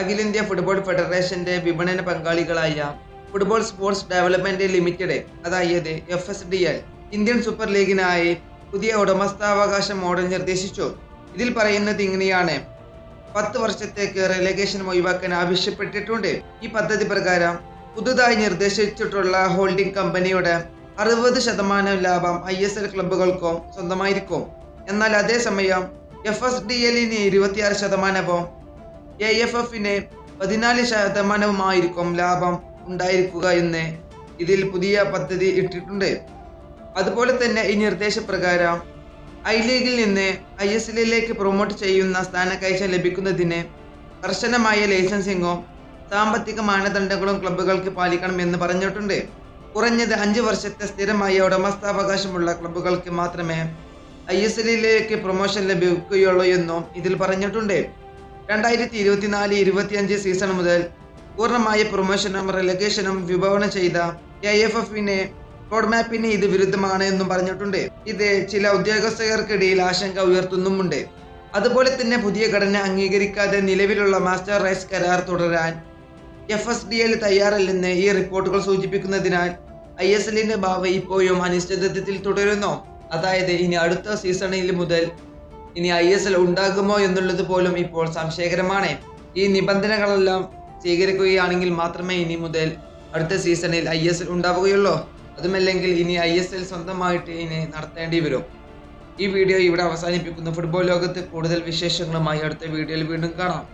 അഖിലേന്ത്യാ ഫുട്ബോൾ ഫെഡറേഷന്റെ വിപണന പങ്കാളികളായ ഫുട്ബോൾ സ്പോർട്സ് ഡെവലപ്മെന്റ് ലിമിറ്റഡ് അതായത് F S D L Indian super ലീഗിനായി പുതിയ ഉടമസ്ഥാവകാശ മോഡൽ നിർദ്ദേശിച്ചു. ഇതിൽ പറയുന്നത് ഇങ്ങനെയാണ്. പത്ത് വർഷത്തേക്ക് റെലഗേഷൻ ഒഴിവാക്കാൻ ആവശ്യപ്പെട്ടിട്ടുണ്ട്. ഈ പദ്ധതി പ്രകാരം പുതുതായി നിർദ്ദേശിച്ചിട്ടുള്ള ഹോൾഡിംഗ് കമ്പനിയുടെ അറുപത് ശതമാനം ലാഭം ഐ എസ് എൽ ക്ലബുകൾക്കും സ്വന്തമായിരിക്കും. എന്നാൽ അതേസമയം എഫ് എസ് ഡി എല്ലിന് ഇരുപത്തിയാറ് ശതമാനവും എ എഫ് എഫിന് പതിനാല് ശതമാനവുമായിരിക്കും ലാഭം ഉണ്ടായിരിക്കുക എന്ന് ഇതിൽ പുതിയ പദ്ധതി ഇട്ടിട്ടുണ്ട്. അതുപോലെ തന്നെ ഈ നിർദ്ദേശപ്രകാരം ഐ ലീഗിൽ നിന്ന് ഐ എസ് എല്ലിലേക്ക് പ്രൊമോട്ട് ചെയ്യുന്ന സ്ഥാനക്കയറ്റം ലഭിക്കുന്നതിന് കർശനമായ ലൈസൻസിങ്ങും സാമ്പത്തിക മാനദണ്ഡങ്ങളും ക്ലബ്ബുകൾക്ക് പാലിക്കണമെന്ന് പറഞ്ഞിട്ടുണ്ട്. കുറഞ്ഞത് അഞ്ച് വർഷത്തെ സ്ഥിരമായ ഉടമസ്ഥാവകാശമുള്ള ക്ലബ്ബുകൾക്ക് മാത്രമേ ഐ എസ് എല്ലിലേക്ക് പ്രൊമോഷൻ ലഭിക്കുകയുള്ളൂ എന്നും ഇതിൽ പറഞ്ഞിട്ടുണ്ട്. രണ്ടായിരത്തി ഇരുപത്തിനാല് ഇരുപത്തിയഞ്ച് സീസൺ മുതൽ പൂർണമായ പ്രൊമോഷനും റിലഗേഷനും വിഭാവനം ചെയ്ത എ എഫ് എഫിനെ റോഡ് മാപ്പിന് ഇത് വിരുദ്ധമാണ് എന്നും പറഞ്ഞിട്ടുണ്ട്. ഇത് ചില ഉദ്യോഗസ്ഥർക്കിടയിൽ ആശങ്ക ഉയർത്തുന്നുമുണ്ട്. അതുപോലെ തന്നെ പുതിയ ഘടന അംഗീകരിക്കാതെ നിലവിലുള്ള മാസ്റ്റർ റൈസ് കരാർ തുടരാൻ എഫ് എസ് ഡി എൽ തയ്യാറല്ലെന്ന് ഈ റിപ്പോർട്ടുകൾ സൂചിപ്പിക്കുന്നതിനാൽ ഐ എസ് എല്ലിന്റെ ഭാവി ഇപ്പോഴും അനിശ്ചിതത്വത്തിൽ തുടരുന്നു. അതായത് ഇനി അടുത്ത സീസണിൽ മുതൽ ഇനി ഐ എസ് എൽ ഉണ്ടാകുമോ എന്നുള്ളത് പോലും ഇപ്പോൾ സംശയകരമാണ്. ഈ നിബന്ധനകളെല്ലാം സ്വീകരിക്കുകയാണെങ്കിൽ മാത്രമേ ഇനി മുതൽ അടുത്ത സീസണിൽ ഐ എസ് എൽ ഉണ്ടാവുകയുള്ളൂ. അതുമല്ലെങ്കിൽ ഇനി ഐ എസ് എൽ സ്വന്തമായിട്ട് ഇനി നടത്തേണ്ടി വരും. ഈ വീഡിയോ ഇവിടെ അവസാനിപ്പിക്കുന്നു. ഫുട്ബോൾ ലോകത്ത് കൂടുതൽ വിശേഷങ്ങളുമായി അടുത്ത വീഡിയോയിൽ വീണ്ടും കാണാം.